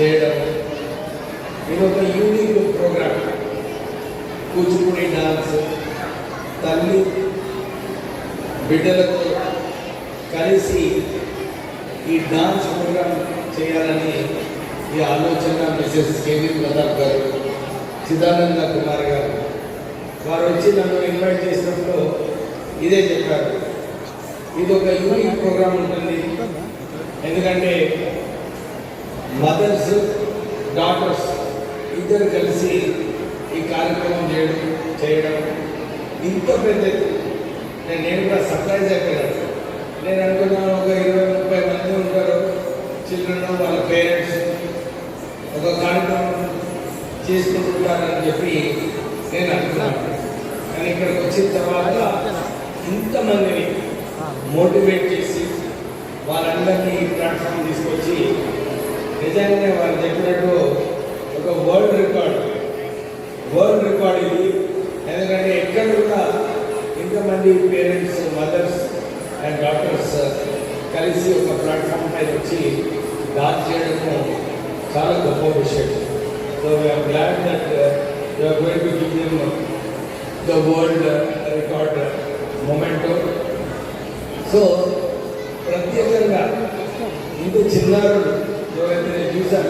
చేయడం. ఇది ఒక యూనిక్ ప్రోగ్రామ్. కూచిపూడి డాన్స్. తల్లి బిడ్డలతో కలిసి ఈ డాన్స్ ప్రోగ్రామ్ చేయాలని ఈ ఆలోచన మిసెస్ కేవీ ప్రతాప్ గారు చిదానంద కుమార్ గారు. వారు వచ్చి నన్ను ఇన్వైట్ చేసినప్పుడు ఇదే చెప్పారు. ఇది ఒక యూనిక్ ప్రోగ్రామ్ ఉంటుంది. ఎందుకంటే మదర్స్ డాటర్స్ ఇద్దరు కలిసి ఈ కార్యక్రమం చేయడం చేయడం. ఇంత పెద్ద. నేను నేను కూడా సర్ప్రైజ్ అయిపోయాను. నేను అనుకున్నాను ఒక ఇరవై ముప్పై మంది ఉంటారు. చిల్డ్రన్ వాళ్ళ పేరెంట్స్ ఒక కార్యక్రమం చేసుకుంటుంటారని చెప్పి నేను అనుకున్నాను. కానీ ఇక్కడికి వచ్చిన తర్వాత ఇంతమందిని మోటివేట్ చేసి వాళ్ళందరినీ ఈ ప్లాట్ఫామ్ తీసుకొచ్చి నిజంగానే వారు చెప్పినట్టు ఒక వరల్డ్ రికార్డ్ వరల్డ్ రికార్డ్ ఇది. ఎందుకంటే ఎక్కడ కూడా ఇంతమంది పేరెంట్స్ మదర్స్ అండ్ డాక్టర్స్ కలిసి ఒక ప్లాట్ఫామ్ పైన వచ్చి డాన్స్ చేయడము చాలా గొప్ప విషయం. So we are glad that you are going to give them the world record memento so ప్రత్యేకంగా ఇంత చిన్నారులు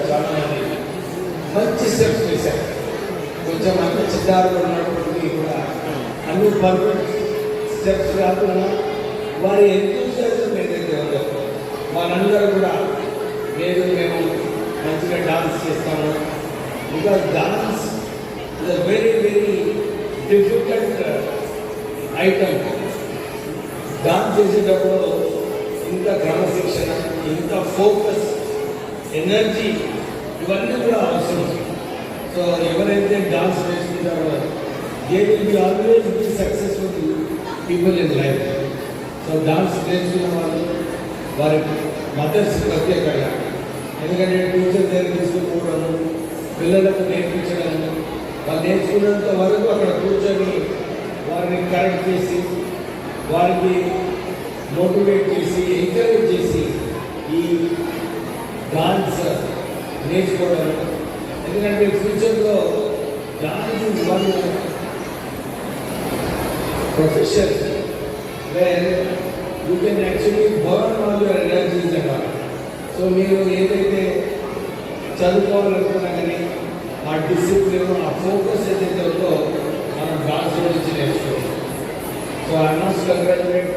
నేను మంచి స్టెప్స్ వేశారు కొంచెం అంత చిన్నారులు ఉన్నటువంటి కూడా అన్ని పర్ఫెక్ట్ స్టెప్స్ కాకుండా వారి ఎంతూసియాజం ఏదైతే ఉందో వాళ్ళందరూ కూడా లేదు మేము మంచిగా డాన్స్ చేస్తాము. Because dance is a very very difficult item dance చేసేటప్పుడు ఇంత క్రమశిక్షణ ఇంత ఫోకస్ ఎనర్జీ ఇవన్నీ కూడా అవసరం. సో ఎవరైతే dance నేర్చుకుంటారో they will be always be successful people in life so dance నేర్చుకున్న వాళ్ళు వారి మదర్స్ ప్రత్యేకంగా. ఎందుకంటే టీచర్ దగ్గర తీసుకుపోవడం పిల్లలకు నేర్పించడం వాళ్ళు నేర్చుకున్నంత వరకు అక్కడ కూర్చొని వారిని కరెక్ట్ చేసి వారికి మోటివేట్ చేసి ఎంకరేజ్ చేసి ఈ డాన్స్ నేర్చుకోవడం ఎందుకంటే ఫ్యూచర్లో దానికి is profession where you can actually burn all your energies అన్నమాట సో మీరు ఏదైతే చదువుకోవాలనుకున్నా కానీ ఆ డిసిప్లిన్ ఆ ఫోకస్ ఏదైతే ఉందో మనం డాన్స్ నుంచి నేర్చుకోవాలి so I must congratulate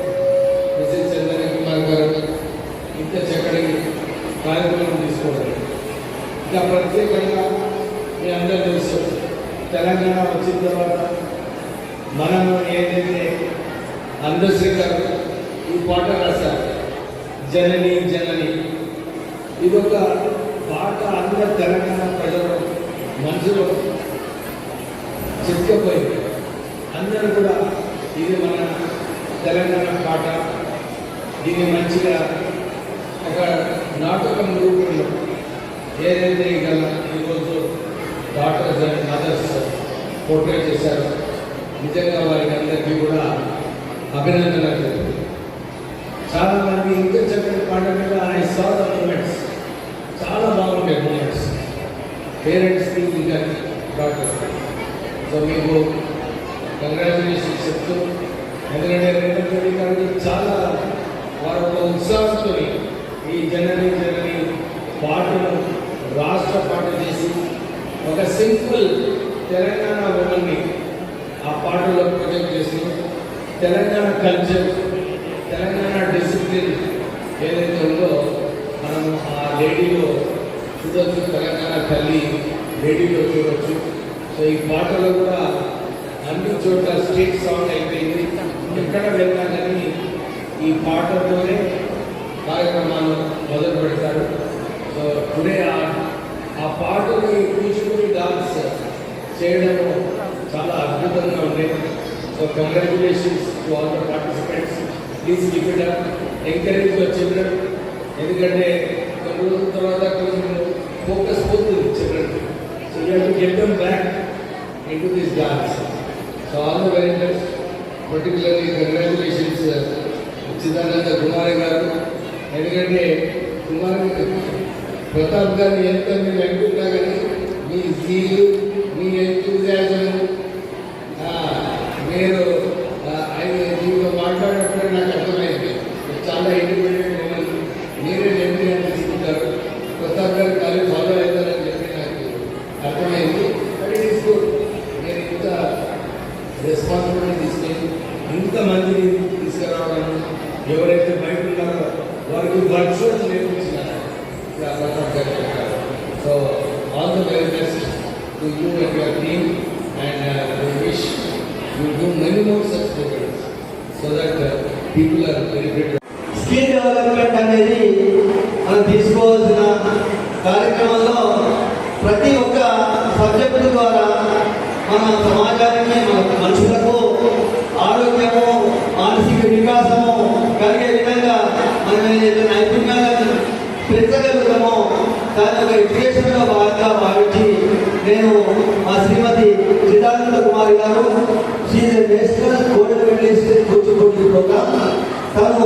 Mrs Chandrani Kumar garu ఇంత చక్కటి కార్యక్రమం తీసుకోవడం ఇలా ప్రత్యేకంగా మీ అందరూ తెలుసు తెలంగాణ వచ్చిన తర్వాత మనం ఏదైతే అందశ్రీ ఈ పాట రాశారు జనని జనని ఇదొక పాట అందరు తెలంగాణ ప్రజలు మనసులో చిక్కపోయింది. అందరూ కూడా ఇది మన తెలంగాణ పాట. దీన్ని మంచిగా ఒక నాటకం రూపంలో ఏదైతే గల ఈరోజు డాక్టర్స్ అండ్ మదర్స్ పోర్ట్రేట్ చేశారో నిజంగా వారికి అందరికీ కూడా అభినందనలు. చాలా మంది ఇంకా చక్కటి పాట మీద ఐ సా ద మూమెంట్స్ చాలా బాగుంటాయి మూమెంట్స్ పేరెంట్స్కి ఇంకా డాక్టర్స్ సో మీకు కంగ్రాచులేషన్స్ చెప్తూ ఎందుకంటే రెండు తొమ్మిది కానీ చాలా వారి ఒక ఉత్సాహంతో ఈ జనరీ జనరీ పాటను రాష్ట్ర పాట చేసి ఒక సింపుల్ తెలంగాణ ఉమెన్ని ఆ పాటలో ప్రొజెక్ట్ చేసి తెలంగాణ కల్చర్ తెలంగాణ డిసిప్లిన్ ఏదైతే ఉందో మనం ఆ లేడీలో చూడవచ్చు తెలంగాణ తల్లి లేడీలో చూడవచ్చు సో ఈ పాటలో కూడా అన్ని చోట్ల స్టేట్ సాంగ్ అయిపోయింది. ఎక్కడ వెళ్ళినా కానీ ఈ పాటతోనే కార్యక్రమాలు మొదలు పెడతారు సో టుడే ఆ ఆ పాటని కూచిపూడి డాన్స్ చేయడం చాలా అద్భుతంగా ఉంది. So congratulations to all the participants please gift it up encourage your children ఎందుకంటే కొన్ని రోజుల తర్వాత కొంచెం ఫోకస్ పోతుంది children so you to get them back into this dance so all the very best particularly congratulations Chidananda Kumari garu. ఎందుకంటే కుమారి ప్రతాప్ గారిని ఎంత మీరు అంటున్నా కానీ మీ జీలు మీ ఎంతూజాజం మీరు ఆ, దీంతో మాట్లాడినప్పుడు నాకు అర్థమైంది. చాలా ఇండిపెండెంట్ ఉన్నారు మీరే నిర్ణయం తీసుకుంటారు. కొత్త గారు కాలేజ్ ఫాలో అవుతారని చెప్పి నాకు అర్థమైంది. బట్ ఇట్ ఈస్ గుడ్ నేను ఇంత రెస్పాన్సిబిలిటీ తీసుకుని ఇంతమందిని తీసుకురావడం ఎవరైతే బయట ఉన్నారో వారికి virtual నేర్పించినారు. So all the very best to you and your team and and your team and wish you do many more such programmes so that people are benefit skill development అనేది మనం తీసుకోవాల్సిన కార్యక్రమంలో ప్రతి ఒక్క సబ్జెక్టు ద్వారా మన సమాజానికి మన మనుషులకు ఆరోగ్యము మానసిక వికాసము కలిగే విధంగా మనం ఏదైతే నైపుణ్యాలను పెంచగలుగుతామో దాని ఒక ఎడ్యుకేషన్లో భాగంగా భావించి నేను మా Shrimati Chidananda Kumari garu she national gold medallist Kuchipudi programme. తను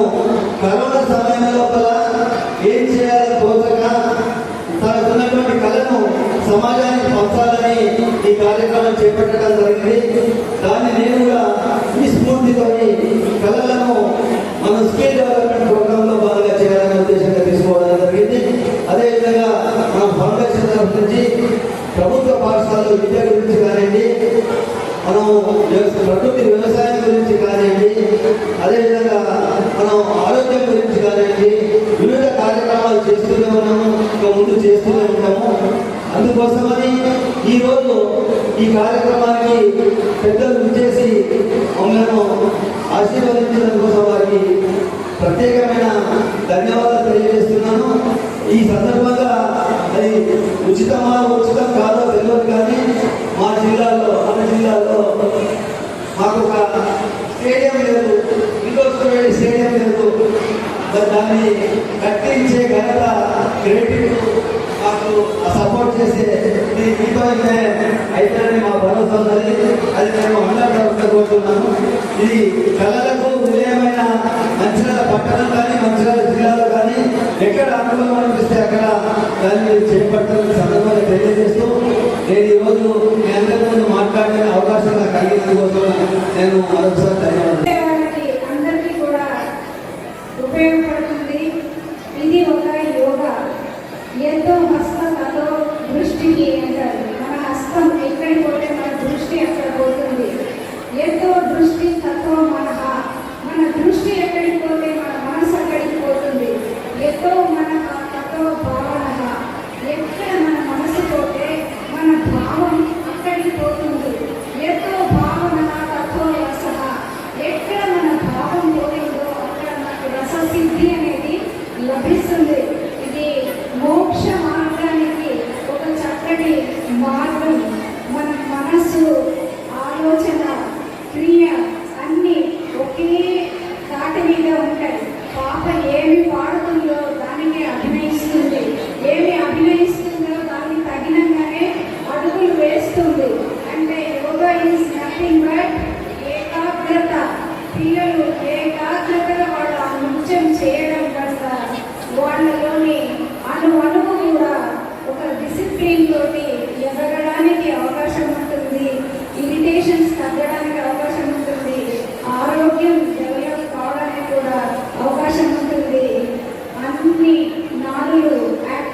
ఇంకా ముందు చేస్తూనే ఉంటాము అందుకోసమని ఈరోజు ఈ కార్యక్రమానికి పెద్దలు చేసి మమ్మల్ని ఆశీర్వదించడం కోసం వారికి ప్రత్యేకమైన ధన్యవాదాలు తెలియజేస్తున్నాను. ఈ సందర్భంగా అది ఉచితమా ఉచితం కాదో తెలియదు కానీ మా జిల్లాలో మన జిల్లాలో మాకు ఒక స్టేడియం లేదు ఇండోర్ స్టేడియం లేదు మరి దాన్ని కట్టించే ఘనత క్రెడిట్ మాకు సపోర్ట్ చేసే మీ మీతోనే అయితేనే మా భరోసా ఉన్నది అది మేము హండ్రెడ్ కోరుతున్నాను ఇది కళలకు నిలయమైన మంచిర్యాల పట్టణం కానీ మంచిర్యాల జిల్లాలో కానీ ఎక్కడ అనుకూలం అనిపిస్తే అక్కడ దాన్ని చేపట్టాలని సందర్భంగా తెలియజేస్తూ నేను ఈరోజు మీ అందరి ముందు మాట్లాడే అవకాశం నాకు కలిగినందుకోసం నేను మరొకసారి ధన్యవాదాలు.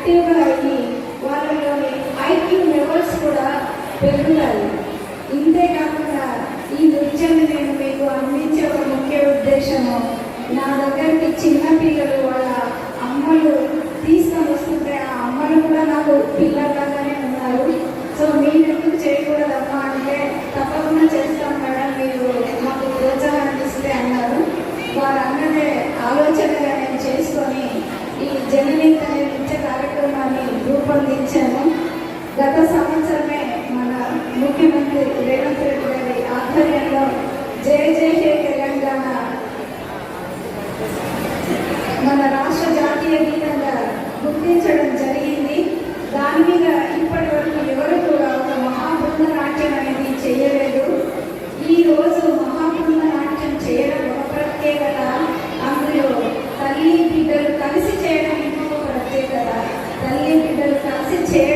యాక్టివ్గా అయ్యి వాళ్ళలోని ఐక్యూ లెవెల్స్ కూడా పెరుగుతాయి. ఇంతే కాకుండా ఈ నృత్యాన్ని నేను మీకు అందించే ఒక ముఖ్య ఉద్దేశము నా దగ్గరికి చిన్నపిల్లలు వాళ్ళ అమ్మలు తీసుకొని వస్తుంటే ఆ అమ్మలు కూడా నాకు పిల్లలాగానే ఉన్నారు. సో మీరు ఎందుకు చేయకూడదమ్మా అంటే తప్పకుండా చేస్తాం మేడం మీరు మాకు ప్రోత్సాహం ఇస్తే అన్నారు. వారు ఆలోచన ఈ జనని నిత్య కార్యక్రమాన్ని రూపొందించాము. గత సంవత్సరమే మన ముఖ్యమంత్రి రేవంత్ రెడ్డి గారి ఆధ్వర్యంలో జయ జయ హే తెలంగాణ. మన రాష్ట్ర జాతీయ గీతంగా గుర్తించడం జరిగింది. దాని మీద ఇప్పటి వరకు ఎవరు to tear